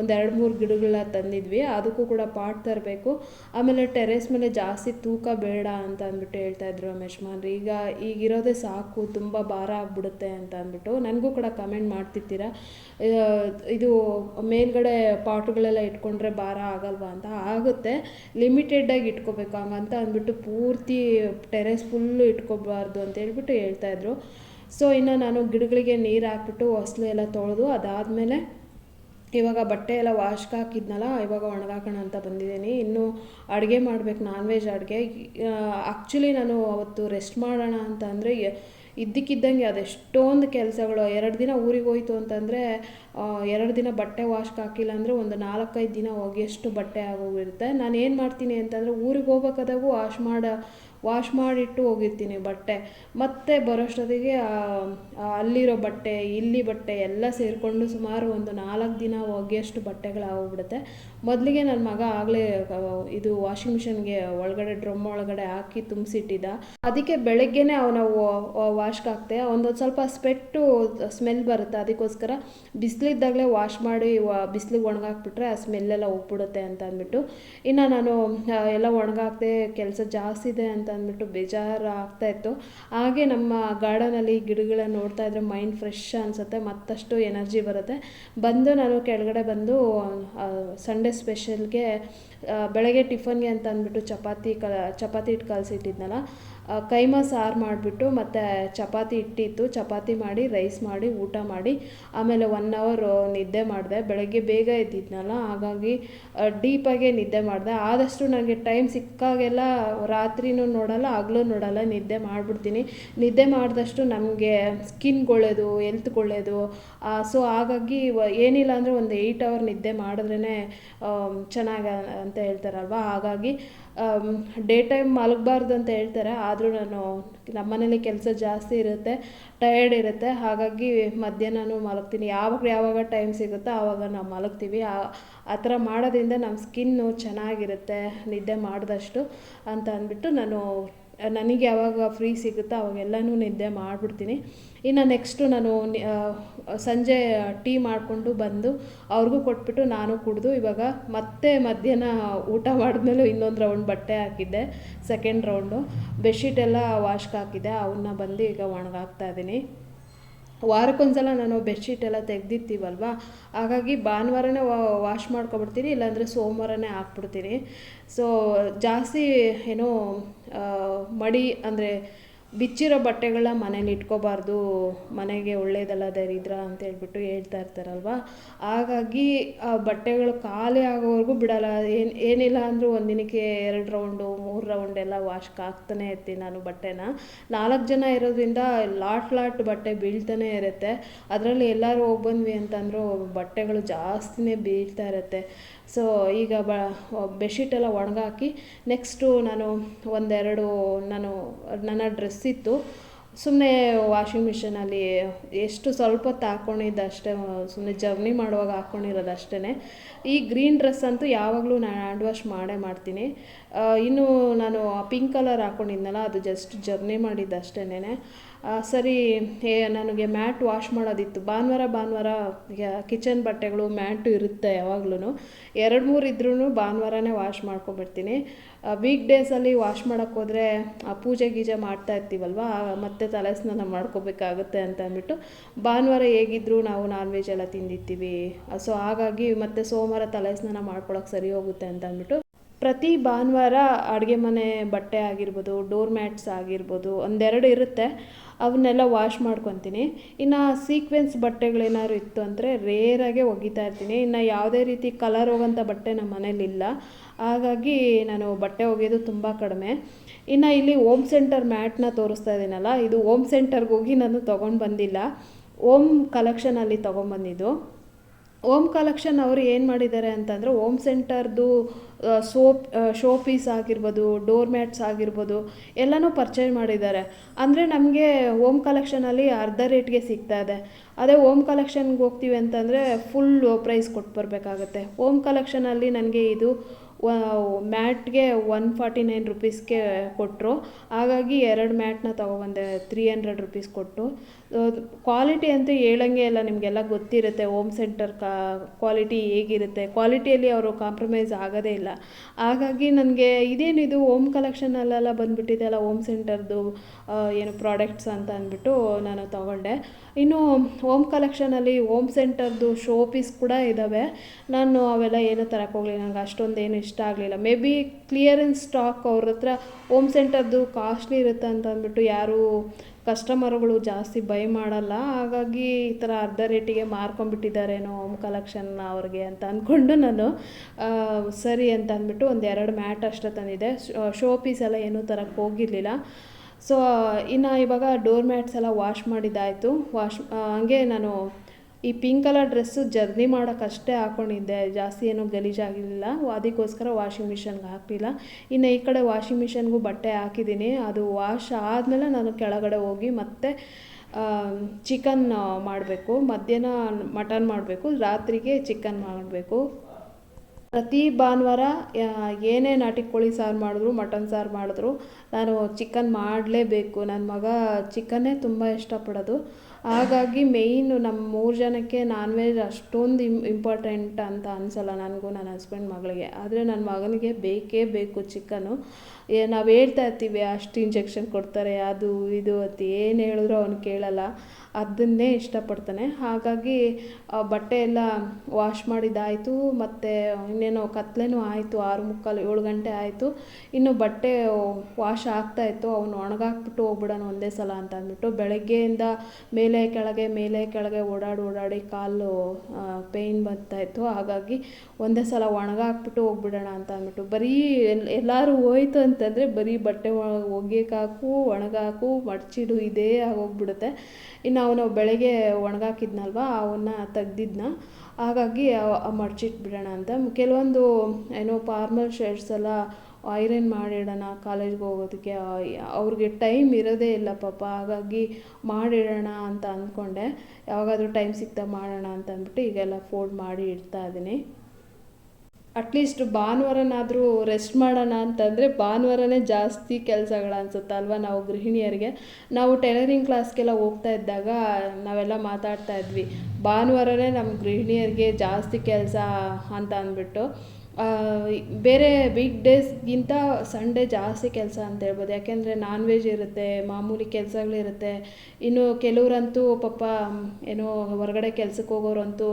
ಒಂದು ಎರಡು ಮೂರು ಗಿಡಗಳನ್ನ ತಂದಿದ್ವಿ. ಅದಕ್ಕೂ ಕೂಡ ಪಾಟ್ ತರಬೇಕು. ಆಮೇಲೆ ಟೆರೇಸ್ ಮೇಲೆ ಜಾಸ್ತಿ ತೂಕ ಬೇಡ ಅಂತ ಅಂದ್ಬಿಟ್ಟು ಹೇಳ್ತಾ ಇದ್ರು ನಮ್ಮ ಯಜಮಾನ್ರು ಈಗ ಈಗಿರೋದೇ ಸಾಕು, ತುಂಬ ಭಾರ ಆಗ್ಬಿಡುತ್ತೆ ಅಂತ ಅಂದ್ಬಿಟ್ಟು. ನನಗೂ ಕೂಡ ಕಮೆಂಟ್ ಮಾಡ್ತಿರ್ತೀರ ಇದು ಮೇಲ್ಗಡೆ ಪಾಟ್ಗಳೆಲ್ಲ ಇಟ್ಕೊಂಡ್ರೆ ಭಾರ ಆಗಲ್ವಾ ಅಂತ? ಆಗುತ್ತೆ. ಲಿಮಿಟೆಡಾಗಿ ಇಟ್ಕೋಬೇಕು ಹಂಗಂತ ಅಂದ್ಬಿಟ್ಟು ಪೂರ್ತಿ ಟೆರೇಸ್ ಫುಲ್ಲು ಇಟ್ಕೋಬಾರ್ದು ಅಂತ ಹೇಳ್ಬಿಟ್ಟು ಹೇಳ್ತಾಯಿದ್ರು ಸೊ ಇನ್ನು ನಾನು ಗಿಡಗಳಿಗೆ ನೀರು ಹಾಕ್ಬಿಟ್ಟು ಹೊಸ್ಲು ಎಲ್ಲ ತೊಳೆದು ಅದಾದಮೇಲೆ ಇವಾಗ ಬಟ್ಟೆ ಎಲ್ಲ ವಾಶ್ಗೆ ಹಾಕಿದ್ನಲ್ಲ, ಇವಾಗ ಒಣಗಾಕೋಣ ಅಂತ ಬಂದಿದ್ದೀನಿ. ಇನ್ನು ಅಡುಗೆ ಮಾಡ್ಬೇಕು ನಾನ್ ವೆಜ್ ಅಡುಗೆ ಆ್ಯಕ್ಚುಲಿ ನಾನು ಅವತ್ತು ರೆಸ್ಟ್ ಮಾಡೋಣ ಅಂತ ಅಂದರೆ ಇದ್ದಕ್ಕಿದ್ದಂಗೆ ಅದೆಷ್ಟೊಂದು ಕೆಲಸಗಳು. ಎರಡು ದಿನ ಊರಿಗೆ ಹೋಯ್ತು ಅಂತಂದರೆ ಎರಡು ದಿನ ಬಟ್ಟೆ ವಾಶ್ಗೆ ಹಾಕಿಲ್ಲ ಅಂದರೆ ಒಂದು ನಾಲ್ಕೈದು ದಿನ ಒಗೆಯಷ್ಟು ಬಟ್ಟೆ ಆಗೋಗಿರುತ್ತೆ. ನಾನು ಏನು ಮಾಡ್ತೀನಿ ಅಂತಂದರೆ, ಊರಿಗೆ ಹೋಗ್ಬೇಕಾದಾಗೂ ವಾಶ್ ಮಾಡ ವಾಶ್ ಮಾಡಿಟ್ಟು ಹೋಗಿರ್ತೀನಿ ಬಟ್ಟೆ. ಮತ್ತೆ ಬರೋಷ್ಟೊತ್ತಿಗೆ ಅಲ್ಲಿರೋ ಬಟ್ಟೆ, ಇಲ್ಲಿ ಬಟ್ಟೆ ಎಲ್ಲ ಸೇರಿಕೊಂಡು ಸುಮಾರು ಒಂದು ನಾಲ್ಕು ದಿನ ಒಗೆಯಷ್ಟು ಬಟ್ಟೆಗಳಾಗೋಗ್ಬಿಡುತ್ತೆ ಮೊದಲಿಗೆ ನನ್ನ ಮಗ ಆಗಲೇ ಇದು ವಾಷಿಂಗ್ ಮಿಷನ್ಗೆ ಒಳಗಡೆ, ಡ್ರಮ್ ಒಳಗಡೆ ಹಾಕಿ ತುಂಬಿಸಿಟ್ಟಿದ್ದ. ಅದಕ್ಕೆ ಬೆಳಗ್ಗೆನೇ ಅವನ ವಾಶ್ಗೆ ಹಾಕ್ತೆ ಒಂದೊಂದು ಸ್ವಲ್ಪ ಸ್ಪೆಟ್ಟು ಸ್ಮೆಲ್ ಬರುತ್ತೆ, ಅದಕ್ಕೋಸ್ಕರ ಬಿಸಿಲಿದ್ದಾಗಲೇ ವಾಶ್ ಮಾಡಿ ಬಿಸಿಲಿಗೆ ಒಣಗಾಕ್ಬಿಟ್ರೆ ಆ ಸ್ಮೆಲ್ಲೆಲ್ಲ ಹೋಗ್ಬಿಡುತ್ತೆ ಅಂತ ಅಂದ್ಬಿಟ್ಟು. ಇನ್ನು ನಾನು ಎಲ್ಲ ಒಣಗಾಕ್ದೆ, ಕೆಲಸ ಜಾಸ್ತಿ ಇದೆ ಅಂತ ಅಂದ್ಬಿಟ್ಟು ಬೇಜಾರು ಆಗ್ತಾಯಿತ್ತು ಹಾಗೆ ನಮ್ಮ ಗಾರ್ಡನಲ್ಲಿ ಗಿಡಗಳನ್ನ ನೋಡ್ತಾ ಇದ್ರೆ ಮೈಂಡ್ ಫ್ರೆಶ್ ಅನಿಸುತ್ತೆ, ಮತ್ತಷ್ಟು ಎನರ್ಜಿ ಬರುತ್ತೆ. ಬಂದು ನಾನು ಕೆಳಗಡೆ ಬಂದು ಸಂಡೇ ಸ್ಪೆಷಲ್ಗೆ ಬೆಳಗ್ಗೆ ಟಿಫನ್ಗೆ ಅಂತ ಅಂದ್ಬಿಟ್ಟು ಚಪಾತಿ ಕ, ಚಪಾತಿ ಹಿಟ್ಟು ಕಲಸಿಟ್ಟಿದ್ನಲ್ಲ ಕೈಮ ಸಾರು ಮಾಡಿಬಿಟ್ಟು ಮತ್ತು ಚಪಾತಿ ಇಟ್ಟಿತ್ತು ಚಪಾತಿ ಮಾಡಿ, ರೈಸ್ ಮಾಡಿ, ಊಟ ಮಾಡಿ, ಆಮೇಲೆ ಒನ್ ಅವರ್ ನಿದ್ದೆ ಮಾಡಿದೆ. ಬೆಳಗ್ಗೆ ಬೇಗ ಎದ್ದಿದ್ನಲ್ಲ, ಹಾಗಾಗಿ ಡೀಪಾಗೆ ನಿದ್ದೆ ಮಾಡಿದೆ. ಆದಷ್ಟು ನನಗೆ ಟೈಮ್ ಸಿಕ್ಕಾಗೆಲ್ಲ ರಾತ್ರಿನೂ ನೋಡಲ್ಲ ಹಗಲೂ ನೋಡಲ್ಲ, ನಿದ್ದೆ ಮಾಡಿಬಿಡ್ತೀನಿ. ನಿದ್ದೆ ಮಾಡಿದಷ್ಟು ನಮಗೆ ಸ್ಕಿನ್ಗೊಳ್ಳೋದು ಎಲ್ತ್ಗೊಳ್ಳೋದು ಸೊ ಹಾಗಾಗಿ ಏನಿಲ್ಲ ಅಂದರೆ ಒಂದು ಏಯ್ಟ್ ಅವರ್ ನಿದ್ದೆ ಮಾಡಿದ್ರೇ ಚೆನ್ನಾಗಿ ಅಂತ ಹೇಳ್ತಾರಲ್ವ? ಹಾಗಾಗಿ ಡೇ ಟೈಮ್ ಮಲಗಬಾರ್ದು ಅಂತ ಹೇಳ್ತಾರೆ. ಆದರೂ ನಾನು ನಮ್ಮನೇಲಿ ಕೆಲಸ ಜಾಸ್ತಿ ಇರುತ್ತೆ ಟಯರ್ಡ್ ಇರುತ್ತೆ. ಹಾಗಾಗಿ ಮಧ್ಯಾಹ್ನನೂ ಮಲಗ್ತೀನಿ. ಯಾವಾಗ ಯಾವಾಗ ಟೈಮ್ ಸಿಗುತ್ತೋ ಆವಾಗ ನಾವು ಮಲಗ್ತೀವಿ. ಆ ಆ ಥರ ಮಾಡೋದ್ರಿಂದ ನಮ್ಮ ಸ್ಕಿನ್ನು ಚೆನ್ನಾಗಿರುತ್ತೆ. ನಿದ್ದೆ ಮಾಡಿದಷ್ಟು ಅಂತ ಅಂದ್ಬಿಟ್ಟು ನಾನು ನನಗೆ ಯಾವಾಗ ಫ್ರೀ ಸಿಗುತ್ತೋ ಅವಾಗೆಲ್ಲನೂ ನಿದ್ದೆ ಮಾಡಿಬಿಡ್ತೀನಿ. ಇನ್ನು ನೆಕ್ಸ್ಟು ನಾನು ಸಂಜೆ ಟೀ ಮಾಡಿಕೊಂಡು ಬಂದು ಅವ್ರಿಗೂ ಕೊಟ್ಬಿಟ್ಟು ನಾನು ಕುಡಿದು ಇವಾಗ ಮತ್ತೆ ಮಧ್ಯಾಹ್ನ ಊಟ ಮಾಡಿದ್ಮೇಲೆ ಇನ್ನೊಂದು ರೌಂಡ್ ಬಟ್ಟೆ ಹಾಕಿದ್ದೆ ಸೆಕೆಂಡ್ ರೌಂಡು ಬೆಡ್ಶೀಟ್ ಎಲ್ಲ ವಾಶ್ಗೆ ಹಾಕಿದ್ದೆ ಅವನ್ನ ಬಂದು ಈಗ ಒಣಗಾಕ್ತಾ ಇದ್ದೀನಿ. ವಾರಕ್ಕೊಂದ್ಸಲ ನಾನು ಬೆಡ್ಶೀಟ್ ಎಲ್ಲ ತೆಗ್ದಿರ್ತೀವಲ್ವ? ಹಾಗಾಗಿ ಭಾನುವಾರನೇ ವಾಶ್ ಮಾಡ್ಕೊಬಿಡ್ತೀನಿ, ಇಲ್ಲಾಂದರೆ ಸೋಮವಾರನೇ ಹಾಕ್ಬಿಡ್ತೀನಿ. ಸೊ ಜಾಸ್ತಿ ಏನೋ ಮಡಿ ಅಂದರೆ ಬಿಚ್ಚಿರೋ ಬಟ್ಟೆಗಳನ್ನ ಮನೇಲಿ ಇಟ್ಕೋಬಾರ್ದು, ಮನೆಗೆ ಒಳ್ಳೆಯದಲ್ಲ ದರಿದ್ರ ಅಂತ ಹೇಳ್ಬಿಟ್ಟು ಹೇಳ್ತಾ ಇರ್ತಾರಲ್ವ? ಹಾಗಾಗಿ ಆ ಬಟ್ಟೆಗಳು ಖಾಲಿ ಆಗೋವರೆಗೂ ಬಿಡಲ್ಲ. ಏನು, ಏನಿಲ್ಲ ಅಂದರೂ ಒಂದು ದಿನಕ್ಕೆ ಎರಡು ರೌಂಡು ಮೂರು ರೌಂಡ್ ಎಲ್ಲ ವಾಶ್ಗೆ ಹಾಕ್ತಾನೆ ಇರ್ತೀನಿ ನಾನು ಬಟ್ಟೆನ. ನಾಲ್ಕು ಜನ ಇರೋದ್ರಿಂದ ಲಾಟ್ ಲಾಟ್ ಬಟ್ಟೆ ಬೀಳ್ತಾನೆ ಇರುತ್ತೆ. ಅದರಲ್ಲಿ ಎಲ್ಲರೂ ಹೋಗಿ ಬಂದ್ವಿ ಅಂತಂದರೂ ಬಟ್ಟೆಗಳು ಜಾಸ್ತಿನೇ ಬೀಳ್ತಾ ಇರುತ್ತೆ. ಸೊ ಈಗ ಬ ಬೆಡ್ಶೀಟೆಲ್ಲ ಒಣಗಾಕಿ ನೆಕ್ಸ್ಟು ನಾನು ಒಂದೆರಡು ನಾನು, ನನ್ನ ಡ್ರೆಸ್ ಇತ್ತು. ಸುಮ್ಮನೆ ವಾಷಿಂಗ್ ಮಿಷಿನಲ್ಲಿ ಎಷ್ಟು ಸ್ವಲ್ಪ ಹೊತ್ತು ಅಷ್ಟೇ ಸುಮ್ಮನೆ ಜರ್ನಿ ಮಾಡುವಾಗ ಹಾಕ್ಕೊಂಡಿರೋದು ಅಷ್ಟೇ ಈ ಗ್ರೀನ್ ಡ್ರೆಸ್ ಅಂತೂ ಯಾವಾಗಲೂ ನಾನು ಹ್ಯಾಂಡ್ ವಾಶ್ ಮಾಡೇ ಮಾಡ್ತೀನಿ. ಇನ್ನು ನಾನು ಪಿಂಕ್ ಕಲರ್ ಹಾಕ್ಕೊಂಡಿದ್ನಲ್ಲ ಅದು ಜಸ್ಟ್ ಜರ್ನಿ ಮಾಡಿದ್ದು ಸರಿ, ಏ, ನನಗೆ ಮ್ಯಾಟ್ ವಾಶ್ ಮಾಡೋದಿತ್ತು. ಭಾನುವಾರ ಭಾನುವಾರ ಕಿಚನ್ ಬಟ್ಟೆಗಳು ಮ್ಯಾಟು ಇರುತ್ತೆ ಯಾವಾಗ್ಲೂ ಎರಡು, ಮೂರು ಇದ್ರೂ ಭಾನುವಾರನೇ ವಾಶ್ ಮಾಡ್ಕೊಬಿಡ್ತೀನಿ ವೀಕ್ ಡೇಸಲ್ಲಿ ವಾಶ್ ಮಾಡೋಕ್ಕೆ ಹೋದರೆ ಪೂಜೆ ಗೀಜೆ ಮಾಡ್ತಾ ಇರ್ತೀವಲ್ವ ಮತ್ತೆ ತಲೆ ಸ್ನಾನ ಮಾಡ್ಕೋಬೇಕಾಗುತ್ತೆ ಅಂತ ಅಂದ್ಬಿಟ್ಟು, ಭಾನುವಾರ ಹೇಗಿದ್ದರೂ ನಾವು ನಾನ್ ವೆಜ್ ಎಲ್ಲ ತಿಂದಿರ್ತೀವಿ. ಸೊ ಹಾಗಾಗಿ ಮತ್ತೆ ಸೋಮವಾರ ತಲೆ ಸ್ನಾನ ಮಾಡ್ಕೊಳಕ್ಕೆ ಸರಿ ಹೋಗುತ್ತೆ ಅಂತ ಅಂದ್ಬಿಟ್ಟು ಪ್ರತಿ ಭಾನುವಾರ ಅಡುಗೆ ಮನೆ ಬಟ್ಟೆ ಆಗಿರ್ಬೋದು ಡೋರ್ ಮ್ಯಾಟ್ಸ್ ಆಗಿರ್ಬೋದು, ಒಂದೆರಡು ಇರುತ್ತೆ. ಅವನ್ನೆಲ್ಲ ವಾಶ್ ಮಾಡ್ಕೊತೀನಿ. ಇನ್ನು ಸೀಕ್ವೆನ್ಸ್ ಬಟ್ಟೆಗಳೇನಾದ್ರು ಇತ್ತು ಅಂದರೆ ರೇರಾಗೆ ಒಗಿತಾ ಇರ್ತೀನಿ. ಇನ್ನು ಯಾವುದೇ ರೀತಿ ಕಲರ್ ಹೋಗೋಂಥ ಬಟ್ಟೆ ನಮ್ಮ ಮನೇಲಿಲ್ಲ ಹಾಗಾಗಿ ನಾನು ಬಟ್ಟೆ ಒಗೆಯೋದು ತುಂಬ ಕಡಿಮೆ. ಇನ್ನು ಇಲ್ಲಿ ಓಮ್ ಸೆಂಟರ್ ಮ್ಯಾಟ್ನ ತೋರಿಸ್ತಾ ಇದ್ದೀನಲ್ಲ, ಇದು ಓಮ್ ಸೆಂಟರ್ಗೆ ಹೋಗಿ ನಾನು ತೊಗೊಂಡು ಬಂದಿಲ್ಲ. ಓಮ್ ಕಲೆಕ್ಷನಲ್ಲಿ ತೊಗೊಂಬಂದಿದ್ದು ಓಮ್ ಕಲೆಕ್ಷನ್ ಅವರು ಏನು ಮಾಡಿದ್ದಾರೆ ಅಂತಂದರೆ ಓಮ್ ಸೆಂಟರ್ದು ಸೋಪ್ ಶೋ ಪೀಸ್ ಆಗಿರ್ಬೋದು, ಡೋರ್ ಮ್ಯಾಟ್ಸ್ ಆಗಿರ್ಬೋದು, ಎಲ್ಲನೂ ಪರ್ಚೇಸ್ ಮಾಡಿದ್ದಾರೆ. ಅಂದರೆ ನಮಗೆ ಓಮ್ ಕಲೆಕ್ಷನಲ್ಲಿ ಅರ್ಧ ರೇಟ್ಗೆ ಸಿಗ್ತಾ ಇದೆ. ಅದೇ ಓಮ್ ಕಲೆಕ್ಷನ್ಗೆ ಹೋಗ್ತೀವಿ ಅಂತಂದರೆ ಫುಲ್ ಪ್ರೈಸ್ ಕೊಟ್ಟು ಬರಬೇಕಾಗತ್ತೆ. ಓಮ್ ಕಲೆಕ್ಷನಲ್ಲಿ ನನಗೆ ಇದು ಮ್ಯಾಟ್ಗೆ ಒನ್ ಫಾರ್ಟಿ ನೈನ್ ರುಪೀಸ್ಗೆ ಕೊಟ್ಟರು ಹಾಗಾಗಿ ಎರಡು ಮ್ಯಾಟ್ನ ತೊಗೊಬಂದೆ ತ್ರೀ ಹಂಡ್ರೆಡ್ ರುಪೀಸ್ ಕೊಟ್ಟು. ಕ್ವಾಲಿಟಿ ಅಂತೂ ಹೇಳಂಗೆ ಇಲ್ಲ ನಿಮಗೆಲ್ಲ ಗೊತ್ತಿರುತ್ತೆ ಹೋಮ್ ಸೆಂಟರ್ ಕಾ ಕ್ವಾಲಿಟಿ ಹೇಗಿರುತ್ತೆ. ಕ್ವಾಲಿಟಿಯಲ್ಲಿ ಅವರು ಕಾಂಪ್ರಮೈಸ್ ಆಗೋದೇ ಇಲ್ಲ. ಹಾಗಾಗಿ ನನಗೆ ಇದೇನಿದು ಹೋಮ್ ಕಲೆಕ್ಷನಲ್ಲೆಲ್ಲ ಬಂದುಬಿಟ್ಟಿದೆ ಅಲ್ಲ ಹೋಮ್ ಸೆಂಟರ್ದು ಏನು ಪ್ರಾಡಕ್ಟ್ಸ್ ಅಂತ ಅಂದ್ಬಿಟ್ಟು ನಾನು ತಗೊಂಡೆ. ಇನ್ನು ಹೋಮ್ ಕಲೆಕ್ಷನಲ್ಲಿ ಹೋಮ್ ಸೆಂಟರ್ದು ಶೋ ಪೀಸ್ ಕೂಡ ಇದ್ದಾವೆ ನಾನು ಅವೆಲ್ಲ ಏನೂ ತರಕ್ಕೆ ಹೋಗಲಿಲ್ಲ ನನಗೆ ಅಷ್ಟೊಂದು ಏನು ಇಷ್ಟ ಆಗಲಿಲ್ಲ. ಮೇ ಬಿ ಕ್ಲಿಯರೆನ್ಸ್ ಸ್ಟಾಕ್ ಅವ್ರ ಹತ್ರ ಹೋಮ್ ಸೆಂಟರ್ದು ಕಾಸ್ಟ್ಲಿ ಇರುತ್ತೆ ಅಂತ ಅಂದ್ಬಿಟ್ಟು ಯಾರೂ ಕಸ್ಟಮರ್ಗಳು ಜಾಸ್ತಿ ಬೈ ಮಾಡಲ್ಲ. ಹಾಗಾಗಿ ಈ ಥರ ಅರ್ಧ ರೇಟಿಗೆ ಮಾರ್ಕೊಂಡ್ಬಿಟ್ಟಿದ್ದಾರೇನೋ ಓಮ್ ಕಲೆಕ್ಷನ್ ಅವ್ರಿಗೆ ಅಂತ ಅಂದ್ಕೊಂಡು ನಾನು ಸರಿ ಅಂತ ಅಂದ್ಬಿಟ್ಟು ಒಂದು ಎರಡು ಮ್ಯಾಟ್ ಅಷ್ಟೇ ತಂದಿದ್ದೆ. ಶೋ ಪೀಸ್ ಎಲ್ಲ ಏನೂ ತರಕ್ಕೆ ಹೋಗಿರಲಿಲ್ಲ. ಸೊ ಇನ್ನು ಇವಾಗ ಡೋರ್ ಮ್ಯಾಟ್ಸ್ ಎಲ್ಲ ವಾಶ್ ಮಾಡಿದ್ದಾಯಿತು. ವಾಶ್ ಹಂಗೆ ನಾನು ಈ ಪಿಂಕ್ ಕಲರ್ ಡ್ರೆಸ್ಸು ಜರ್ನಿ ಮಾಡೋಕ್ಕಷ್ಟೇ ಹಾಕ್ಕೊಂಡಿದ್ದೆ ಜಾಸ್ತಿ ಏನೂ ಗಲೀಜಾಗಿರಲಿಲ್ಲ ಅದಕ್ಕೋಸ್ಕರ ವಾಷಿಂಗ್ ಮಿಷನ್ಗೆ ಹಾಕಲಿಲ್ಲ. ಇನ್ನು ಈ ಕಡೆ ವಾಷಿಂಗ್ ಮಿಷನ್ಗೂ ಬಟ್ಟೆ ಹಾಕಿದ್ದೀನಿ. ಅದು ವಾಶ್ ಆದಮೇಲೆ ನಾನು ಕೆಳಗಡೆ ಹೋಗಿ ಮತ್ತೆ ಚಿಕನ್ ಮಾಡಬೇಕು. ಮಧ್ಯಾಹ್ನ ಮಟನ್ ಮಾಡಬೇಕು. ರಾತ್ರಿಗೆ ಚಿಕನ್ ಮಾಡಬೇಕು. ಪ್ರತಿ ಭಾನುವಾರ ಏನೇ ನಾಟಿ ಕೋಳಿ ಸಾರು ಮಾಡಿದ್ರು ಮಟನ್ ಸಾರು ಮಾಡಿದ್ರು, ನಾನು ಚಿಕನ್ ಮಾಡಲೇಬೇಕು. ನನ್ನ ಮಗ ಚಿಕನ್ನೇ ತುಂಬ ಇಷ್ಟಪಡೋದು. ಹಾಗಾಗಿ ಮೇಯ್ನು ನಮ್ಮ ಮೂರು ಜನಕ್ಕೆ ನಾನ್ ವೆಜ್ ಅಷ್ಟೊಂದು ಇಮ್ ಇಂಪಾರ್ಟೆಂಟ್ ಅಂತ ಅನಿಸಲ್ಲ ನನಗೂ ನನ್ನ ಹಸ್ಬೆಂಡ್ ಮಗಳಿಗೆ. ಆದರೆ ನನ್ನ ಮಗನಿಗೆ ಬೇಕೇ ಬೇಕು ಚಿಕನು ಏ, ನಾವು ಹೇಳ್ತಾ ಇರ್ತೀವಿ, ಅಷ್ಟು ಇಂಜೆಕ್ಷನ್ ಕೊಡ್ತಾರೆ, ಅದು ಇದು ಅಂತ ಏನು ಹೇಳಿದ್ರು ಅವ್ನು ಕೇಳಲ್ಲ. ಅದನ್ನೇ ಇಷ್ಟಪಡ್ತಾನೆ. ಹಾಗಾಗಿ ಬಟ್ಟೆ ಎಲ್ಲ ವಾಶ್ ಮಾಡಿದ್ದಾಯಿತು, ಮತ್ತು ಇನ್ನೇನೋ ಕತ್ಲೇನೂ ಆಯಿತು, ಆರು ಮುಕ್ಕಾಲು, ಏಳು ಗಂಟೆ ಆಯಿತು. ಇನ್ನು ಬಟ್ಟೆ ವಾಶ್ ಆಗ್ತಾಯಿತ್ತು ಅವನು ಒಣಗಾಕ್ಬಿಟ್ಟು ಹೋಗ್ಬಿಡೋಣ ಒಂದೇ ಸಲ ಅಂತ ಅಂದ್ಬಿಟ್ಟು ಬೆಳಗ್ಗೆಯಿಂದ ಮೇಲೆ ಕೆಳಗೆ ಮೇಲೆ ಕೆಳಗೆ ಓಡಾಡಿ ಓಡಾಡಿ ಕಾಲು ಪೇಯ್ನ್ ಬರ್ತಾಯಿತ್ತು ಹಾಗಾಗಿ ಒಂದೇ ಸಲ ಒಣಗಾಕ್ಬಿಟ್ಟು ಹೋಗ್ಬಿಡೋಣ ಅಂತ ಅಂದ್ಬಿಟ್ಟು ಬರೀ ಎಲ್, ಎಲ್ಲರೂ ಹೋಯ್ತು ಅಂತಂದರೆ ಬರೀ ಬಟ್ಟೆ ಒಗೆಯೋಕ್ಕಾಕು ಒಣಗಾಕು, ಮಡಚಿಡು ಇದೇ ಆಗೋಗ್ಬಿಡುತ್ತೆ. ಇನ್ನು ಅವನು ಬೆಳಗ್ಗೆ ಒಣಗಾಕಿದ್ನಲ್ವ, ಅವನ್ನ ತೆಗ್ದಿದ್ನ. ಹಾಗಾಗಿ ಮಡಚಿಟ್ಬಿಡೋಣ ಅಂತ. ಕೆಲವೊಂದು ಏನೋ ಫಾರ್ಮಲ್ ಶರ್ಟ್ಸ್ ಎಲ್ಲ ಐರನ್ ಮಾಡಿಡೋಣ ಕಾಲೇಜ್ಗೆ ಹೋಗೋದಕ್ಕೆ ಅವ್ರಿಗೆ ಟೈಮ್ ಇರೋದೇ ಇಲ್ಲ ಪಾಪ. ಹಾಗಾಗಿ ಮಾಡಿಡೋಣ ಅಂತ ಅಂದ್ಕೊಂಡೆ. ಯಾವಾಗಾದರೂ ಟೈಮ್ ಸಿಗ್ತಾ ಮಾಡೋಣ ಅಂತ ಅಂದ್ಬಿಟ್ಟು ಈಗೆಲ್ಲ ಫೋಲ್ಡ್ ಮಾಡಿ ಇಡ್ತಾ ಇದ್ದೀನಿ. ಅಟ್ಲೀಸ್ಟ್ ಭಾನುವಾರನಾದರೂ ರೆಸ್ಟ್ ಮಾಡೋಣ ಅಂತಂದರೆ ಭಾನುವಾರನೇ ಜಾಸ್ತಿ ಕೆಲಸಗಳು ಅನ್ಸುತ್ತೆ ಅಲ್ವಾ ನಾವು ಗೃಹಿಣಿಯರಿಗೆ? ನಾವು ಟೈಲರಿಂಗ್ ಕ್ಲಾಸ್ಗೆಲ್ಲ ಹೋಗ್ತಾ ಇದ್ದಾಗ ನಾವೆಲ್ಲ ಮಾತಾಡ್ತಾ ಇದ್ವಿ. ಭಾನುವಾರನೇ ನಮ್ಮ ಗೃಹಿಣಿಯರಿಗೆ ಜಾಸ್ತಿ ಕೆಲಸ ಅಂತ ಅಂದ್ಬಿಟ್ಟು ಬೇರೆ ವೀಕ್ ಡೇಸ್ಗಿಂತ ಸಂಡೇ ಜಾಸ್ತಿ ಕೆಲಸ ಅಂತ ಹೇಳ್ಬೋದು. ಯಾಕೆಂದರೆ ನಾನ್ ವೆಜ್ ಇರುತ್ತೆ, ಮಾಮೂಲಿ ಕೆಲಸಗಳಿರುತ್ತೆ. ಇನ್ನು ಕೆಲವರಂತೂ ಪಾಪ ಏನೋ ಹೊರಗಡೆ ಕೆಲ್ಸಕ್ಕೆ ಹೋಗೋರಂತೂ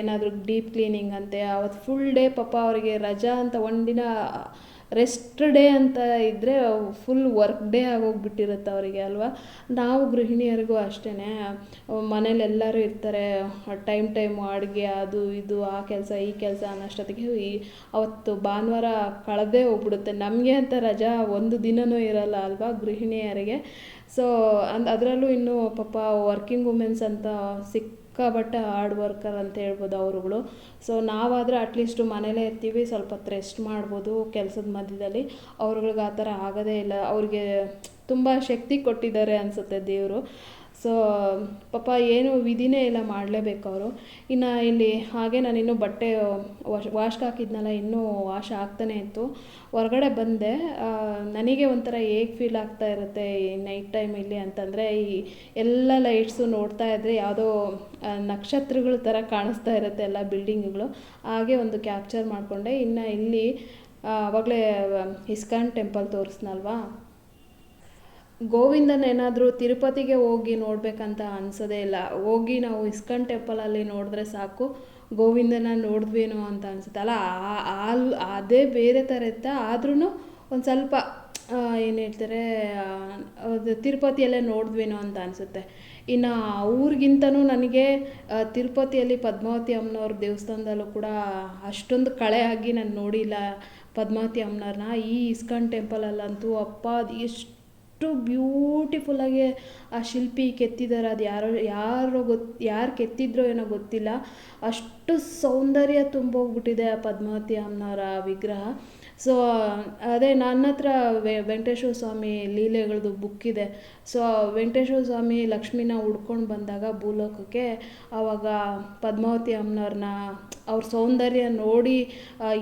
ಏನಾದರೂ ಡೀಪ್ ಕ್ಲೀನಿಂಗ್ ಅಂತೆ ಅವತ್ತು ಫುಲ್ ಡೇ ಪಾಪ ಅವರಿಗೆ ರಜಾ ಅಂತ ಒಂದಿನ ರೆಸ್ಟ್ ಡೇ ಅಂತ ಇದ್ದರೆ ಫುಲ್ ವರ್ಕ್ ಡೇ ಆಗೋಗ್ಬಿಟ್ಟಿರುತ್ತೆ ಅವರಿಗೆ ಅಲ್ವಾ? ನಾವು ಗೃಹಿಣಿಯರಿಗೂ ಅಷ್ಟೇ ಮನೇಲಿ ಎಲ್ಲರೂ ಇರ್ತಾರೆ. ಟೈಮ್ ಟೈಮು ಅಡುಗೆ, ಅದು ಇದು, ಆ ಕೆಲಸ, ಈ ಕೆಲಸ ಅನ್ನೋಷ್ಟೊತ್ತಿಗೆ ಈ ಅವತ್ತು ಭಾನುವಾರ ಕಳೆದೇ ಹೋಗ್ಬಿಡುತ್ತೆ. ನಮಗೆ ಅಂತ ರಜಾ ಒಂದು ದಿನವೂ ಇರಲ್ಲ ಅಲ್ವಾ ಗೃಹಿಣಿಯರಿಗೆ? ಸೊ ಅಂದ್ ಅದರಲ್ಲೂ ಇನ್ನೂ ಪಾಪ ವರ್ಕಿಂಗ್ ವುಮೆನ್ಸ್ ಅಂತ ಸಿಕ್ ಸಿಕ್ಕಾಪಟ್ಟೆ ಹಾರ್ಡ್ ವರ್ಕರ್ ಅಂತ ಹೇಳ್ಬೋದು ಅವರುಗಳು. ಸೊ ನಾವಾದರೆ ಅಟ್ಲೀಸ್ಟು ಮನೇಲೇ ಇರ್ತೀವಿ, ಸ್ವಲ್ಪ ಹೊತ್ತು ರೆಸ್ಟ್ ಮಾಡ್ಬೋದು ಕೆಲಸದ ಮಧ್ಯದಲ್ಲಿ. ಅವ್ರುಗಳ್ಗೆ ಆ ಥರ ಆಗೋದೇ ಇಲ್ಲ. ಅವ್ರಿಗೆ ತುಂಬ ಶಕ್ತಿ ಕೊಟ್ಟಿದ್ದಾರೆ ಅನಿಸುತ್ತೆ ದೇವರು. ಸೊ ಪಾಪ ಏನು ವಿಧಿನೇ ಇಲ್ಲ ಮಾಡಲೇಬೇಕು ಅವರು. ಇನ್ನು ಇಲ್ಲಿ ಹಾಗೆ ನಾನು ಇನ್ನೂ ಬಟ್ಟೆ, ವಾಶ್ ವಾಶ್ಗೆ ಹಾಕಿದ್ನಲ್ಲ, ಇನ್ನೂ ವಾಶ್ ಆಗ್ತಾನೆ ಇತ್ತು. ಹೊರಗಡೆ ಬಂದೆ. ನನಗೆ ಒಂಥರ ಹೇಗೆ ಫೀಲ್ ಆಗ್ತಾ ಇರುತ್ತೆ ಈ ನೈಟ್ ಟೈಮ್ ಇಲ್ಲಿ ಅಂತಂದರೆ, ಈ ಎಲ್ಲ ಲೈಟ್ಸು ನೋಡ್ತಾ ಇದ್ದರೆ ಯಾವುದೋ ನಕ್ಷತ್ರಗಳ ಥರ ಕಾಣಿಸ್ತಾ ಇರುತ್ತೆ ಎಲ್ಲ ಬಿಲ್ಡಿಂಗ್ಗಳು ಹಾಗೆ ಒಂದು ಕ್ಯಾಪ್ಚರ್ ಮಾಡಿಕೊಂಡೆ. ಇನ್ನು ಇಲ್ಲಿ ಆವಾಗಲೇ ಇಸ್ಕಾನ್ ಟೆಂಪಲ್ ತೋರಿಸ್ನಲ್ವಾ? ಗೋವಿಂದನ ಏನಾದರೂ ತಿರುಪತಿಗೆ ಹೋಗಿ ನೋಡಬೇಕಂತ ಅನ್ಸೋದೇ ಇಲ್ಲ. ಹೋಗಿ ನಾವು ಇಸ್ಕಾನ್ ಟೆಂಪಲಲ್ಲಿ ನೋಡಿದ್ರೆ ಸಾಕು, ಗೋವಿಂದನ ನೋಡಿದ್ವೇನೋ ಅಂತ ಅನ್ಸುತ್ತೆ. ಅಲ್ಲ ಅಲ್ಲಿ ಅದೇ ಬೇರೆ ಥರ ಇತ್ತ? ಆದ್ರೂ ಒಂದು ಸ್ವಲ್ಪ ಏನು ಹೇಳ್ತಾರೆ ಅದು ತಿರುಪತಿಯಲ್ಲೇ ನೋಡಿದ್ವೇನೋ ಅಂತ ಅನಿಸುತ್ತೆ. ಇನ್ನು ಅವ್ರಿಗಿಂತನೂ ನನಗೆ ತಿರುಪತಿಯಲ್ಲಿ ಪದ್ಮಾವತಿ ಅಮ್ಮನವ್ರ ದೇವಸ್ಥಾನದಲ್ಲೂ ಕೂಡ ಅಷ್ಟೊಂದು ಕಳೆ ಆಗಿ ನಾನು ನೋಡಿಲ್ಲ ಪದ್ಮಾವತಿ ಅಮ್ಮನವ್ರನ್ನ. ಈ ಇಸ್ಕಾನ್ ಟೆಂಪಲಲ್ಲಂತೂ ಅಪ್ಪ ಅದು ಎಷ್ಟು ಅಷ್ಟು ಬ್ಯೂಟಿಫುಲ್ಲಾಗಿ ಆ ಶಿಲ್ಪಿ ಕೆತ್ತಿದ್ದಾರೆ ಅದು ಯಾರೋ ಯಾರೋ ಗೊತ್ತು ಯಾರು ಕೆತ್ತಿದ್ರೋ ಏನೋ ಗೊತ್ತಿಲ್ಲ. ಅಷ್ಟು ಸೌಂದರ್ಯ ತುಂಬೋಗ್ಬಿಟ್ಟಿದೆ ಆ ಪದ್ಮಾವತಿ ಅಮ್ಮನವರ ವಿಗ್ರಹ. ಸೊ ಅದೇ ನನ್ನ ಹತ್ರ ವೆಂಕಟೇಶ್ವರ ಸ್ವಾಮಿ ಲೀಲೆಗಳದ್ದು ಇದೆ. ಸೊ ವೆಂಕಟೇಶ್ವರ ಸ್ವಾಮಿ ಲಕ್ಷ್ಮೀನ ಹುಡ್ಕೊಂಡು ಬಂದಾಗ ಭೂಲೋಕಕ್ಕೆ ಆವಾಗ ಪದ್ಮಾವತಿ ಅಮ್ಮನವ್ರನ್ನ, ಅವ್ರ ಸೌಂದರ್ಯ ನೋಡಿ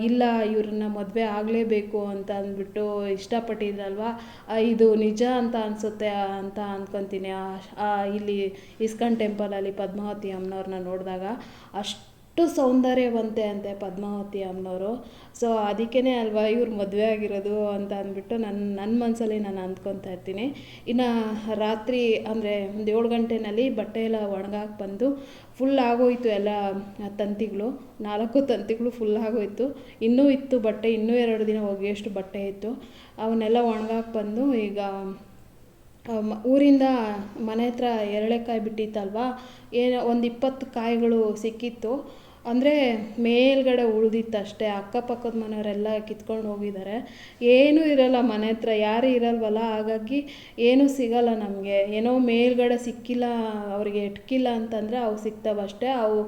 ಇಲ್ಲ ಇವ್ರನ್ನ ಮದುವೆ ಆಗಲೇಬೇಕು ಅಂತ ಅಂದ್ಬಿಟ್ಟು ಇಷ್ಟಪಟ್ಟಿದ್ರಲ್ವ ಇದು ನಿಜ ಅಂತ ಅನಿಸುತ್ತೆ ಅಂತ ಅಂದ್ಕೊತೀನಿ ಇಲ್ಲಿ ಇಸ್ಕಾನ್ ಟೆಂಪಲಲ್ಲಿ ಪದ್ಮಾವತಿ ಅಮ್ಮನವ್ರನ್ನ ನೋಡಿದಾಗ ಅಷ್ಟು ಅಷ್ಟು ಸೌಂದರ್ಯವಂತೆ ಅಂತೆ ಪದ್ಮಾವತಿ ಅಮ್ಮನವರು. ಸೊ ಅದಕ್ಕೇ ಅಲ್ವಾ ಇವ್ರು ಮದುವೆ ಆಗಿರೋದು ಅಂತ ಅಂದ್ಬಿಟ್ಟು ನನ್ನ ನನ್ನ ಮನಸ್ಸಲ್ಲಿ ನಾನು ಅಂದ್ಕೊತಾ ಇರ್ತೀನಿ. ಇನ್ನು ರಾತ್ರಿ ಅಂದರೆ ಒಂದು ಏಳು ಗಂಟೆನಲ್ಲಿ ಬಟ್ಟೆ ಎಲ್ಲ ಒಣಗಾಕಿ ಬಂದು ಫುಲ್ ಆಗೋಯಿತು ಎಲ್ಲ ತಂತಿಗಳು. ನಾಲ್ಕು ತಂತಿಗಳು ಫುಲ್ ಆಗೋಯಿತು. ಇನ್ನೂ ಇತ್ತು ಬಟ್ಟೆ, ಇನ್ನೂ ಎರಡು ದಿನ ಒಗೆಯೋಷ್ಟು ಬಟ್ಟೆ ಇತ್ತು. ಅವನ್ನೆಲ್ಲ ಒಣಗಾಕಿ ಬಂದು ಈಗ ಊರಿಂದ ಮನೆ ಹತ್ರ ಎರಳೆಕಾಯಿ ಬಿಟ್ಟಿತ್ತಲ್ವಾ? ಏನೋ ಒಂದು ಇಪ್ಪತ್ತು ಕಾಯಿಗಳು ಸಿಕ್ಕಿತ್ತು. ಅಂದರೆ ಮೇಲ್ಗಡೆ ಉಳಿದಿತ್ತು ಅಷ್ಟೇ ಅಕ್ಕಪಕ್ಕದ ಮನೆಯವರೆಲ್ಲ ಕಿತ್ಕೊಂಡು ಹೋಗಿದ್ದಾರೆ ಏನೂ ಇರಲ್ಲ ಮನೆ ಹತ್ರ, ಯಾರೂ ಇರಲ್ವಲ್ಲ? ಹಾಗಾಗಿ ಏನೂ ಸಿಗಲ್ಲ ನಮಗೆ. ಏನೋ ಮೇಲ್ಗಡೆ ಸಿಕ್ಕಿಲ್ಲ, ಅವರಿಗೆ ಎಟ್ಕಿಲ್ಲ ಅಂತಂದರೆ ಅವು ಸಿಗ್ತಾವಷ್ಟೇ ಅವು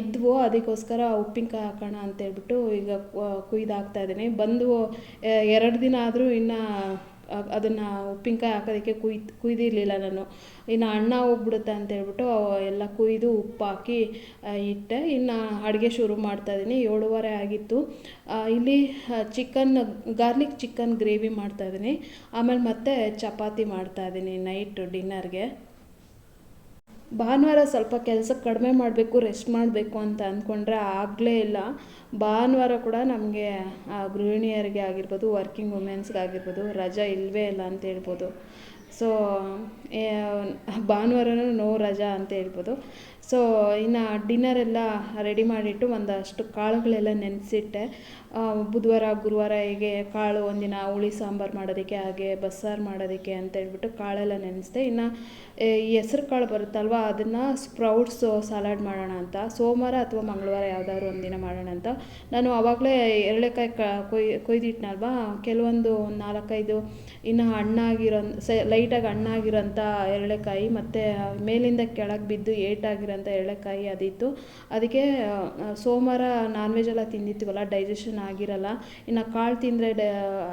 ಇದ್ವು, ಅದಕ್ಕೋಸ್ಕರ ಉಪ್ಪಿನಕಾಯಿ ಹಾಕೋಣ ಅಂತೇಳ್ಬಿಟ್ಟು ಈಗ ಕುಯ್ದು ಹಾಕ್ತಾಯಿದ್ದೀನಿ ಬಂದು ಎರಡು ದಿನ ಆದರೂ ಇನ್ನೂ ಅದನ್ನು ಉಪ್ಪಿನಕಾಯಿ ಹಾಕೋದಕ್ಕೆ ಕುಯ್ದು ಕುಯ್ದಿರಲಿಲ್ಲ ನಾನು. ಇನ್ನು ಅಣ್ಣ ಹೋಗ್ಬಿಡುತ್ತೆ ಅಂತೇಳ್ಬಿಟ್ಟು ಎಲ್ಲ ಕುಯ್ದು ಉಪ್ಪು ಹಾಕಿ ಇಟ್ಟೆ. ಇನ್ನು ಅಡುಗೆ ಶುರು ಮಾಡ್ತಾಯಿದ್ದೀನಿ ಏಳುವರೆ ಆಗಿತ್ತು. ಇಲ್ಲಿ ಚಿಕನ್ ಗಾರ್ಲಿಕ್ ಚಿಕನ್ ಗ್ರೇವಿ ಮಾಡ್ತಾಯಿದ್ದೀನಿ ಆಮೇಲೆ ಮತ್ತೆ ಚಪಾತಿ ಮಾಡ್ತಾಯಿದ್ದೀನಿ ನೈಟ್ ಡಿನ್ನರ್ಗೆ. ಭಾನುವಾರ ಸ್ವಲ್ಪ ಕೆಲಸ ಕಡಿಮೆ ಮಾಡಬೇಕು ರೆಸ್ಟ್ ಮಾಡಬೇಕು ಅಂತ ಅಂದ್ಕೊಂಡ್ರೆ ಆಗಲೇ ಇಲ್ಲ. ಭಾನುವಾರ ಕೂಡ ನಮಗೆ ಗೃಹಿಣಿಯರಿಗೆ ಆಗಿರ್ಬೋದು ವರ್ಕಿಂಗ್ ವುಮೆನ್ಸ್ಗಾಗಿರ್ಬೋದು ರಜಾ ಇಲ್ಲವೇ ಇಲ್ಲ ಅಂತ ಹೇಳ್ಬೋದು. ಸೊ ಭಾನುವಾರನೂ ನೋ ರಜಾ ಅಂತ ಹೇಳ್ಬೋದು. ಸೊ, ಇನ್ನು ಡಿನ್ನರ್ ಎಲ್ಲ ರೆಡಿ ಮಾಡಿಟ್ಟು ಒಂದಷ್ಟು ಕಾಳುಗಳೆಲ್ಲ ನೆನೆಸಿಟ್ಟೆ. ಬುಧವಾರ, ಗುರುವಾರ ಹೀಗೆ ಕಾಳು ಒಂದಿನ ಹುಳಿ ಸಾಂಬಾರು ಮಾಡೋದಕ್ಕೆ, ಹಾಗೆ ಬಸ್ಸಾರು ಮಾಡೋದಕ್ಕೆ ಅಂತ ಹೇಳ್ಬಿಟ್ಟು ಕಾಳೆಲ್ಲ ನೆನೆಸ್ದೆ. ಇನ್ನು ಹೆಸ್ರು ಕಾಳು ಬರುತ್ತಲ್ವ, ಅದನ್ನು ಸ್ಪ್ರೌಟ್ಸು ಸಲಾಡ್ ಮಾಡೋಣ ಅಂತ, ಸೋಮವಾರ ಅಥವಾ ಮಂಗಳವಾರ ಯಾವುದಾದ್ರು ಒಂದಿನ ಮಾಡೋಣ ಅಂತ. ನಾನು ಆವಾಗಲೇ ಎರಳೆಕಾಯಿ ಕ, ಕೊಯ್, ಕೊಯ್ದಿಟ್ನಲ್ವ, ಕೆಲವೊಂದು ನಾಲ್ಕೈದು ಇನ್ನು ಹಣ್ಣಾಗಿರೋ ಸೆ, ಲೈಟಾಗಿ ಹಣ್ಣಾಗಿರೋಂಥ ಎರಳೆಕಾಯಿ ಮತ್ತು ಮೇಲಿಂದ ಕೆಳಗೆ ಬಿದ್ದು ಏಟಾಗಿರೋಂಥ ಎರಳೆಕಾಯಿ ಅದಿತ್ತು. ಅದಕ್ಕೆ ಸೋಮವಾರ ನಾನ್ ವೆಜ್ ಎಲ್ಲ ತಿಂದಿರ್ತೀವಲ್ಲ ಡೈಜೆಷನ್ ಆಗಿರಲ್ಲ. ಇನ್ನು ಕಾಳು ತಿಂದರೆ ಡ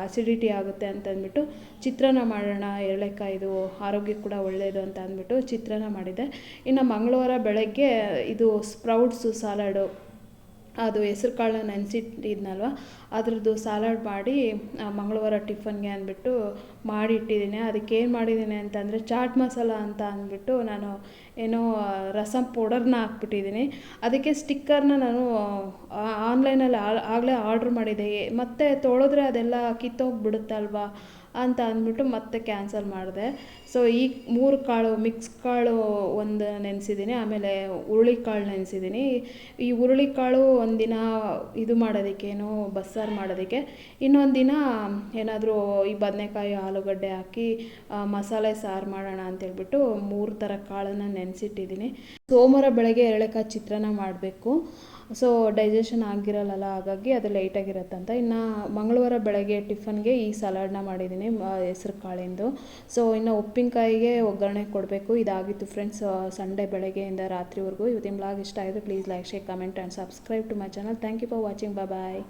ಅಸಿಡಿಟಿ ಆಗುತ್ತೆ ಅಂತ ಅಂದ್ಬಿಟ್ಟು ಚಿತ್ರಾನ್ನ ಮಾಡೋಣ ಎರಳೆಕಾಯಿದು ಆರೋಗ್ಯಕ್ಕೆ ಕೂಡ ಒಳ್ಳೆಯದು ಅಂತ ಅಂದ್ಬಿಟ್ಟು ಚಿತ್ರಾನ್ನ ಮಾಡಿದೆ. ಇನ್ನು ಮಂಗಳವಾರ ಬೆಳಗ್ಗೆ ಇದು ಸ್ಪ್ರೌಟ್ಸು ಸಾಲಡು ಅದು ಹೆಸ್ರು ಕಾಳನ್ನ ನೆನೆಸಿಟ್ಟಿದ್ನಲ್ವ? ಅದ್ರದ್ದು ಸಲಾಡ್ ಮಾಡಿ ಮಂಗಳವಾರ ಟಿಫನ್ಗೆ ಅಂದ್ಬಿಟ್ಟು ಮಾಡಿ ಇಟ್ಟಿದ್ದೀನಿ ಅದಕ್ಕೆ ಏನು ಮಾಡಿದ್ದೀನಿ ಅಂತಂದರೆ ಚಾಟ್ ಮಸಾಲ ಅಂತ ಅಂದ್ಬಿಟ್ಟು ನಾನು ಏನೋ ರಸಂ ಪೌಡರ್ನ ಹಾಕ್ಬಿಟ್ಟಿದ್ದೀನಿ. ಅದಕ್ಕೆ ಸ್ಟಿಕ್ಕರ್ನ ನಾನು ಆನ್ಲೈನಲ್ಲಿ ಆಗಲೇ ಆರ್ಡ್ರ್ ಮಾಡಿದ್ದೆ ಮತ್ತು ತೊಳೆದ್ರೆ ಅದೆಲ್ಲ ಕಿತ್ತೋಗ್ಬಿಡುತ್ತಲ್ವ? ಅಂತ ಅಂದ್ಬಿಟ್ಟು ಮತ್ತೆ ಕ್ಯಾನ್ಸಲ್ ಮಾಡಿದೆ. ಸೊ ಈ ಮೂರು ಕಾಳು ಮಿಕ್ಸ್ ಕಾಳು ಒಂದು ನೆನೆಸಿದ್ದೀನಿ ಆಮೇಲೆ ಹುರುಳಿಕಾಳು ನೆನೆಸಿದ್ದೀನಿ ಈ ಹುರುಳಿಕಾಳು ಒಂದಿನ ಇದು ಮಾಡೋದಕ್ಕೇನು, ಬಸ್ಸಾರು ಮಾಡೋದಕ್ಕೆ. ಇನ್ನೊಂದು ದಿನ ಏನಾದರೂ ಈ ಬದನೆಕಾಯಿ ಆಲೂಗಡ್ಡೆ ಹಾಕಿ ಮಸಾಲೆ ಸಾರು ಮಾಡೋಣ ಅಂತೇಳ್ಬಿಟ್ಟು ಮೂರು ಥರ ಕಾಳನ್ನು ನೆನೆಸಿಟ್ಟಿದ್ದೀನಿ ಸೋಮವಾರ ಬೆಳಗ್ಗೆ ಎರಳೆಕಾಯಿ ಚಿತ್ರಾನ್ನ ಮಾಡಬೇಕು. ಸೊ ಡೈಜೆಷನ್ ಆಗಿರಲ್ಲ ಹಾಗಾಗಿ ಅದು ಲೈಟಾಗಿರುತ್ತಂತ ಇನ್ನು ಮಂಗಳವಾರ ಬೆಳಗ್ಗೆ ಟಿಫನ್ಗೆ ಈ ಸಲಾಡ್ನ ಮಾಡಿದ್ದೀನಿ ಹೆಸ್ರು ಕಾಳಿಂದು. ಸೊ ಇನ್ನು ಉಪ್ಪಿನಕಾಯಿಗೆ ಒಗ್ಗರಣೆ ಕೊಡಬೇಕು. ಇದಾಗಿತ್ತು ಫ್ರೆಂಡ್ಸ್ ಸಂಡೇ ಬೆಳಗ್ಗೆಯಿಂದ ರಾತ್ರಿವರೆಗೂ. ಇವತ್ತಿನ ಬ್ಲಾಗ್ ಇಷ್ಟ ಆಯಿತು please like share comment and subscribe to my channel thank you for watching bye